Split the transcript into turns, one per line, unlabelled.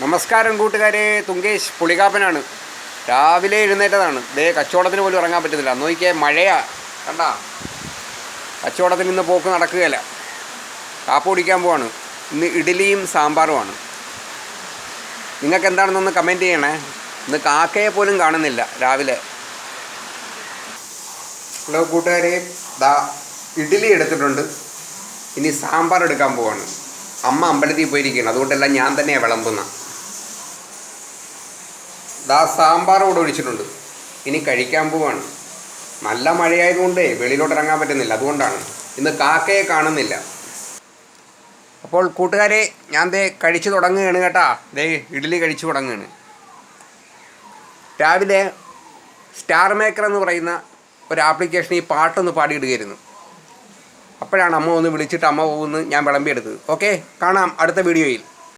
നമസ്കാരം കൂട്ടുകാരെ. തുങ്കേഷ് പുളികാപ്പനാണ്. രാവിലെ എഴുന്നേറ്റതാണ്. ദേ കച്ചവടത്തിന് പോലും ഇറങ്ങാൻ പറ്റുന്നില്ല നോക്കിയേ മഴയാ. കണ്ടാ? കച്ചവടത്തിന് ഇന്ന് പോക്ക് നടക്കുകയല്ല. കാപ്പ് കുടിക്കാൻ പോവാണ്. ഇന്ന് ഇഡ്ഡലിയും സാമ്പാറുമാണ്. നിങ്ങൾക്ക് എന്താണെന്നൊന്ന് കമന്റ് ചെയ്യണേ. ഇന്ന് കാക്കയെ പോലും കാണുന്നില്ല രാവിലെ. ഹലോ കൂട്ടുകാരെ. ദാ ഇഡ്ഡലി എടുത്തിട്ടുണ്ട്. ഇനി സാമ്പാർ എടുക്കാൻ പോവാണ്. അമ്മ അമ്പലത്തിൽ പോയിരിക്കുകയാണ്. അതുകൊണ്ടെല്ലാം ഞാൻ തന്നെയാണ് വിളമ്പുന്ന ദാ സാമ്പാർ കൂടെ ഒഴിച്ചിട്ടുണ്ട്. ഇനി കഴിക്കാൻ പോവാണ്. നല്ല മഴയായതുകൊണ്ടേ വെളിയിലോട്ട് ഇറങ്ങാൻ പറ്റുന്നില്ല. അതുകൊണ്ടാണ്. ഇന്ന് കാക്കയെ കാണുന്നില്ല. അപ്പോൾ കൂട്ടുകാരെ ഞാൻ ദേ കഴിച്ചു തുടങ്ങുകയാണ് കേട്ടാ. ദേ ഇഡ്ഡലി കഴിച്ചു തുടങ്ങുകയാണ്. രാവിലെ സ്റ്റാർ മേക്കർ എന്ന് പറയുന്ന ഒരു ആപ്ലിക്കേഷൻ ഈ പാട്ടൊന്ന് പാടിയിടുകയായിരുന്നു. അപ്പോഴാണ് അമ്മ ഒന്ന് വിളിച്ചിട്ട് അമ്മ പോകുന്നു ഞാൻ വിളമ്പിയെടുത്തത്. ഓക്കെ കാണാം അടുത്ത വീഡിയോയിൽ.